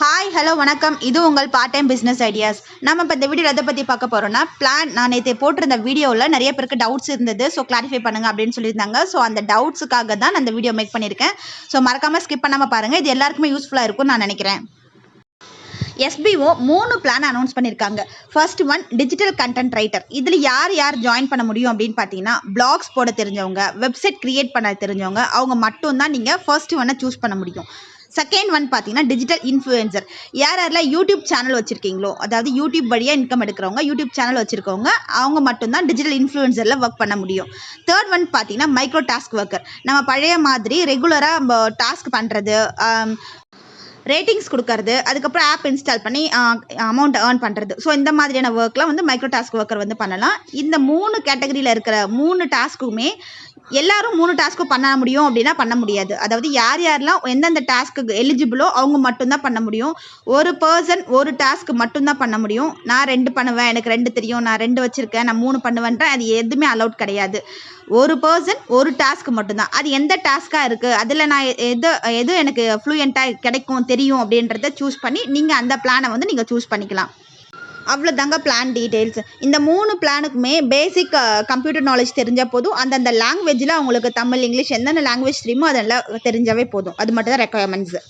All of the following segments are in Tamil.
ஹாய் ஹலோ வணக்கம். இது உங்கள் பார்ட் டைம் பிஸ்னஸ் ஐடியாஸ் நம்ம இப்போ இந்த வீடியோ எதை பற்றி பார்க்க போகிறோம்னா பிளான் நான் நேற்று போட்டிருந்த வீடியோவில் நிறைய பேருக்கு டவுட்ஸ் இருந்தது ஸோ கிளாரிஃபை பண்ணுங்க அப்படின்னு சொல்லியிருந்தாங்க. ஸோ அந்த டவுட்ஸுக்காக தான் நான் அந்த வீடியோ மேக் பண்ணியிருக்கேன். ஸோ மறக்காமல் ஸ்கிப் பண்ணாமல் பாருங்கள் இது எல்லாருக்குமே யூஸ்ஃபுல்லாக இருக்கும்னு நான் நினைக்கிறேன். எஸ்பிஓ மூணு பிளான் அனௌன்ஸ் பண்ணியிருக்காங்க. First one digital content writer இதில் யார் யார் ஜாயின் பண்ண முடியும் அப்படின்னு பார்த்தீங்கன்னா பிளாக்ஸ் போட தெரிஞ்சவங்க வெப்சைட் க்ரியேட் பண்ண தெரிஞ்சவங்க அவங்க மட்டும்தான் நீங்கள் ஃபர்ஸ்ட் ஒன்னை சூஸ் பண்ண முடியும். செகண்ட் ஒன் பார்த்தீங்கன்னா டிஜிட்டல் இன்ஃப்ளூயன்சர் யார் யாரெல்லாம் யூடியூப் சேனல் வச்சுருக்கீங்களோ அதாவது யூடியூப் வழியாக இன்கம் எடுக்கிறவங்க யூடியூப் சேனல் வச்சுருக்கவங்க அவங்க மட்டும்தான் டிஜிட்டல் இன்ஃப்ளூயன்சரில் ஒர்க் பண்ண முடியும். தேர்ட் ஒன் பார்த்தீங்கன்னா மைக்ரோ டாஸ்க் ஒர்க்கர் நம்ம பழைய மாதிரி ரெகுலராக நம்ம டாஸ்க் பண்ணுறது ரேட்டிங்ஸ் கொடுக்கறது அதுக்கப்புறம் ஆப் இன்ஸ்டால் பண்ணி அமௌண்ட் ஏர்ன் பண்ணுறது ஸோ இந்த மாதிரியான ஒர்க்லாம் வந்து மைக்ரோ டாஸ்க் ஒர்க்கர் வந்து பண்ணலாம். இந்த மூணு கேட்டகரியில் இருக்கிற மூணு டாஸ்க்குமே எல்லாரும் மூணு டாஸ்க்கும் பண்ண முடியும் அப்படின்னா பண்ண முடியாது. அதாவது யார் யாரெல்லாம் எந்தெந்த டாஸ்க்கு எலிஜிபிளோ அவங்க மட்டும்தான் பண்ண முடியும். ஒரு பர்சன் ஒரு டாஸ்க் மட்டும்தான் பண்ண முடியும். நான் ரெண்டு பண்ணுவேன் எனக்கு ரெண்டு தெரியும் நான் ரெண்டு வச்சுருக்கேன் நான் மூணு பண்ணுவேன்றேன் அது எதுவுமே அலௌட் கிடையாது. ஒரு பர்சன் ஒரு டாஸ்க் மட்டும்தான். அது எந்த டாஸ்க்காக இருக்குது அதில் நான் எது எது எனக்கு ஃப்ளூயண்ட்டாக கிடைக்கும் தெரியும் அப்படின்றத சூஸ் பண்ணி நீங்கள் அந்த பிளானை வந்து நீங்கள் சூஸ் பண்ணிக்கலாம். அவ்வளோதாங்க பிளான் டீட்டெயில்ஸ் இந்த மூணு பிளானுக்குமே பேசிக் கம்ப்யூட்டர் நாலேஜ் தெரிஞ்சால் போதும். அந்தந்த லாங்குவேஜில் அவங்களுக்கு தமிழ் இங்கிலீஷ் எந்தெந்த லாங்குவேஜ் தெரியுமோ அதெல்லாம் தெரிஞ்சாவே போதும். அது மட்டும் தான் ரெக்கொயர்மெண்ட்ஸு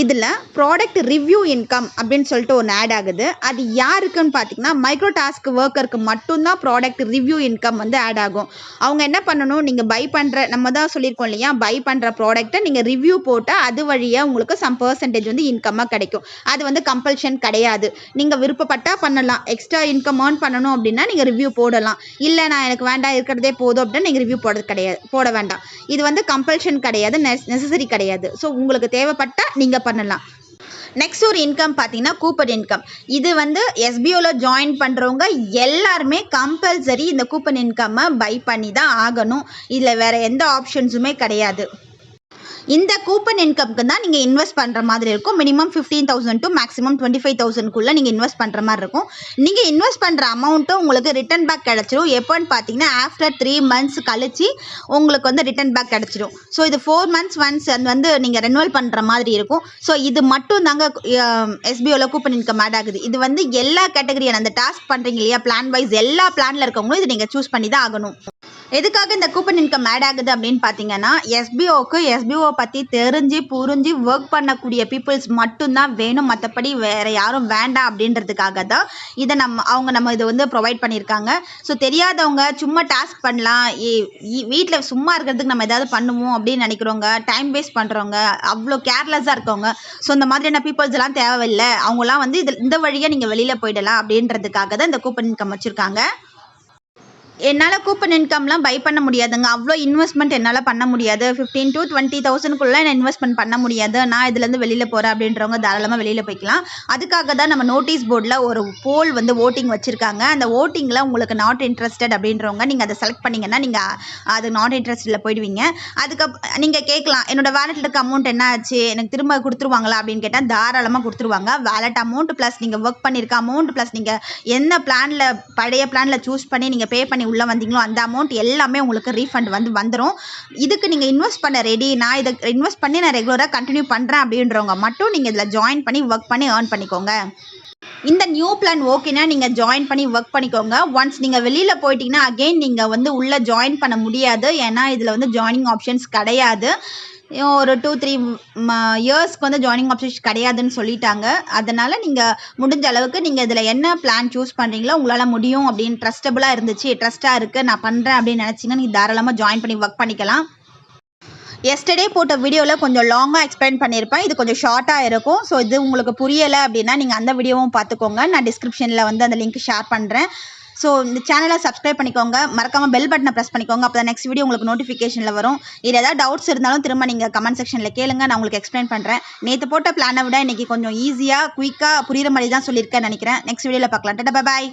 இதில் ப்ராடக்ட் ரிவ்யூ இன்கம் அப்படின்னு சொல்லிட்டு ஒன்று ஆட் ஆகுது. அது யாருக்குன்னு பார்த்தீங்கன்னா மைக்ரோ டாஸ்க் ஒர்க்கருக்கு மட்டும்தான் ப்ராடக்ட் ரிவ்யூ இன்கம் வந்து ஆட் ஆகும். அவங்க என்ன பண்ணணும்? நீங்கள் பை பண்ணுற நம்ம தான் சொல்லியிருக்கோம் இல்லையா? பை பண்ணுற ப்ராடக்ட்டை நீங்கள் ரிவ்யூ போட்டால் அது வழியாக உங்களுக்கு சம் பர்சன்டேஜ் வந்து இன்கம்மாக கிடைக்கும். அது வந்து கம்பல்ஷன் கிடையாது. நீங்கள் விருப்பப்பட்டால் பண்ணலாம். எக்ஸ்ட்ரா இன்கம் ஏர்ன் பண்ணணும் அப்படின்னா நீங்கள் ரிவ்யூ போடலாம். இல்லை நான் எனக்கு வேண்டாம் இருக்கிறதே போதும் அப்படின்னா நீங்கள் ரிவ்யூ போடுறது கிடையாது போட வேண்டாம். இது வந்து கம்பல்ஷன் கிடையாது நெசசரி கிடையாது. ஸோ உங்களுக்கு தேவைப்பட்டால் நீங்கள் பண்ணலாம். நெக்ஸ்ட் ஒரு இன்கம் பார்த்தீங்கன்னா கூப்பன் இன்கம் இது வந்து எஸ்பிஓவில் ஜாயின் பண்ணுறவங்க எல்லாருமே கம்பல்சரி இந்த கூப்பன் இன்கம்மை பை பண்ணி தான் ஆகணும். இதில் வேறு எந்த ஆப்ஷன்ஸுமே கிடையாது. இந்த கூப்பன் இன்கம்க்கு தான் நீங்கள் இன்வெஸ்ட் பண்ணுற மாதிரி இருக்கும். Minimum fifteen thousand to maximum twenty five தௌசண்ட்குள்ளே நீங்கள் இன்வெஸ்ட் பண்ணுற மாதிரி இருக்கும். நீங்கள் இன்வெஸ்ட் பண்ணுற அமௌண்ட்டும் உங்களுக்கு ரிட்டன் பேக் கிடச்சிரும். எப்போன்னு பார்த்தீங்கன்னா ஆஃப்டர் த்ரீ மந்த்ஸ் கழிச்சு உங்களுக்கு வந்து ரிட்டன் பேக் கிடச்சிரும். ஸோ இது ஃபோர் மந்த்ஸ் ஒன்ஸ் அது வந்து நீங்கள் ரெனுவல் பண்ணுற மாதிரி இருக்கும். ஸோ இது மட்டும் தாங்க எஸ்பிஓவில் கூப்பன் இன்கம் ஆட் ஆகுது. இது வந்து எல்லா கேட்டகரியான அந்த டாஸ்க் பண்ணுறீங்க இல்லையா? பிளான் வைஸ் எல்லா பிளானில் இருக்கவங்களும் இது நீங்கள் சூஸ் பண்ணி தான் ஆகணும். எதுக்காக இந்த கூப்பன் இன்கம் ஆட் ஆகுது அப்படின்னு பார்த்தீங்கன்னா எஸ்பிஓக்கு எஸ்பிஓ பற்றி தெரிஞ்சு புரிஞ்சு ஒர்க் பண்ணக்கூடிய பீப்புள்ஸ் மட்டும்தான் வேணும். மற்றபடி வேறு யாரும் வேண்டாம் அப்படின்றதுக்காக தான் இதை நம்ம அவங்க நம்ம இதை வந்து ப்ரொவைட் பண்ணியிருக்காங்க. ஸோ தெரியாதவங்க சும்மா டாஸ்க் பண்ணலாம். வீட்டில் சும்மா இருக்கிறதுக்கு நம்ம ஏதாவது பண்ணுவோம் அப்படின்னு நினைக்கிறவங்க டைம் வேஸ்ட் பண்ணுறவங்க அவ்வளோ கேர்லெஸ்ஸாக இருக்கவங்க ஸோ இந்த மாதிரியான பீப்புள்ஸ் எல்லாம் தேவையில்லை. அவங்களாம் வந்து இதில் இந்த வழியாக நீங்கள் வெளியில் போயிடலாம் அப்படின்றதுக்காக தான் இந்த கூப்பன் இன்கம் வச்சுருக்காங்க. என்னால் கூப்பன் இன்கம்லாம் பை பண்ண முடியாதுங்க. அவ்வளோ இன்வெஸ்ட்மெண்ட் என்னால் பண்ண முடியாது. ஃபிஃப்டீன் டு டுவெண்ட்டி தௌசண்ட்குள்ளே நான் இன்வெஸ்ட்மெண்ட் பண்ண முடியாது. நான் இதுலேருந்து வெளியில் போகிறேன் அப்படின்றவங்க தாராளமாக வெளியில் போய்க்கலாம். அதுக்காக தான் நம்ம நோட்டீஸ் போர்டில் ஒரு போல் வந்து ஓட்டிங் வச்சுருக்காங்க. அந்த ஓட்டிங்கில் உங்களுக்கு நாட் இன்ட்ரெஸ்டட் அப்படின்றவங்க நீங்கள் அதை செலக்ட் பண்ணிங்கன்னா நீங்கள் அது நாட் இன்ட்ரெஸ்டில் போயிடுவீங்க. அதுக்கப் நீங்கள் கேட்கலாம் என்னோட வேலெட்டில் இருக்க அமௌண்ட் என்ன ஆச்சு? எனக்கு திரும்ப கொடுத்துருவாங்களா அப்படின்னு கேட்டால் தாராளமாக கொடுத்துருவாங்க. வேலெட் அமௌண்ட் ப்ளஸ் நீங்கள் ஒர்க் பண்ணியிருக்க அமௌண்ட் ப்ளஸ் நீங்கள் என்ன பிளானில் பழைய பிளானில் சூஸ் பண்ணி நீங்கள் பே பண்ணி உள்ளே வந்தீங்களோ அந்த அமௌண்ட் எல்லாமே உங்களுக்கு ரீஃபண்ட் வந்து வந்துடும் இதுக்கு நீங்கள் இன்வெஸ்ட் பண்ண ரெடி நான் இதை இன்வெஸ்ட் பண்ணி நான் ரெகுலராக கண்டினியூ பண்ணுறேன் அப்படின்றவங்க மட்டும் நீங்கள் இதில் ஜாயின் பண்ணி ஒர்க் பண்ணி ஏர்ன் பண்ணிக்கோங்க. இந்த நியூ பிளான் ஓகேனா நீங்கள் ஜாயின் பண்ணி ஒர்க் பண்ணிக்கோங்க. ஒன்ஸ் நீங்கள் வெளியில் போயிட்டீங்கன்னா அகெயின் நீங்கள் வந்து உள்ளே ஜாயின் பண்ண முடியாது. ஏன்னா இதில் வந்து ஜாயினிங் ஆப்ஷன்ஸ் கிடையாது. ஒரு டூ த்ரீ இயர்ஸ்க்கு வந்து ஜாயினிங் ஆப்ஷன்ஸ் கிடையாதுன்னு சொல்லிட்டாங்க. அதனால் நீங்கள் முடிஞ்ச அளவுக்கு நீங்கள் இதில் என்ன பிளான் சூஸ் பண்ணுறீங்களோ உங்களால் முடியும் அப்படின்னு ட்ரஸ்டபுளாக இருந்துச்சு. ட்ரஸ்ட்டாக இருக்குது நான் பண்ணுறேன் அப்படின்னு நினச்சிங்கன்னா நீங்கள் தாராளமாக ஜாயின் பண்ணி ஒர்க் பண்ணிக்கலாம். எஸ்டர்டே போட்ட வீடியோவில் கொஞ்சம் லாங்காக எக்ஸ்பிளைன் பண்ணியிருப்பேன் இது கொஞ்சம் ஷார்ட்டாக இருக்கும். ஸோ இது உங்களுக்கு புரியலை அப்படின்னா நீங்கள் அந்த வீடியோவும் பார்த்துக்கோங்க. நான் டிஸ்கிரிப்ஷனில் வந்து அந்த லிங்க் ஷேர் பண்ணுறேன் ஸோ இந்த சேனலை சப்ஸ்கிரைப் பண்ணிக்கோங்க. மறக்காமல் பெல் பட்டனை ப்ரெஸ் பண்ணிக்கோங்க. அப்போ தான் நெக்ஸ்ட் வீடியோ உங்களுக்கு நோட்டிஃபிகேஷனில் வரும். இதில் ஏதாவது டவுட்ஸ் இருந்தாலும் திரும்ப நீங்கள் கமெண்ட் செக்ஷனில் கேளுங்க. நான் உங்களுக்கு எக்ஸ்பிளைன் பண்ணுறேன் நேற்று போட்ட பிளானை விட இன்றைக்கி கொஞ்சம் ஈஸியாக குயிக்காக புரிகிற மாதிரி தான் சொல்லியிருக்கேன் நினைக்கிறேன். நெக்ஸ்ட் வீடியோவில் பார்க்கலாம். டட்டா பாய்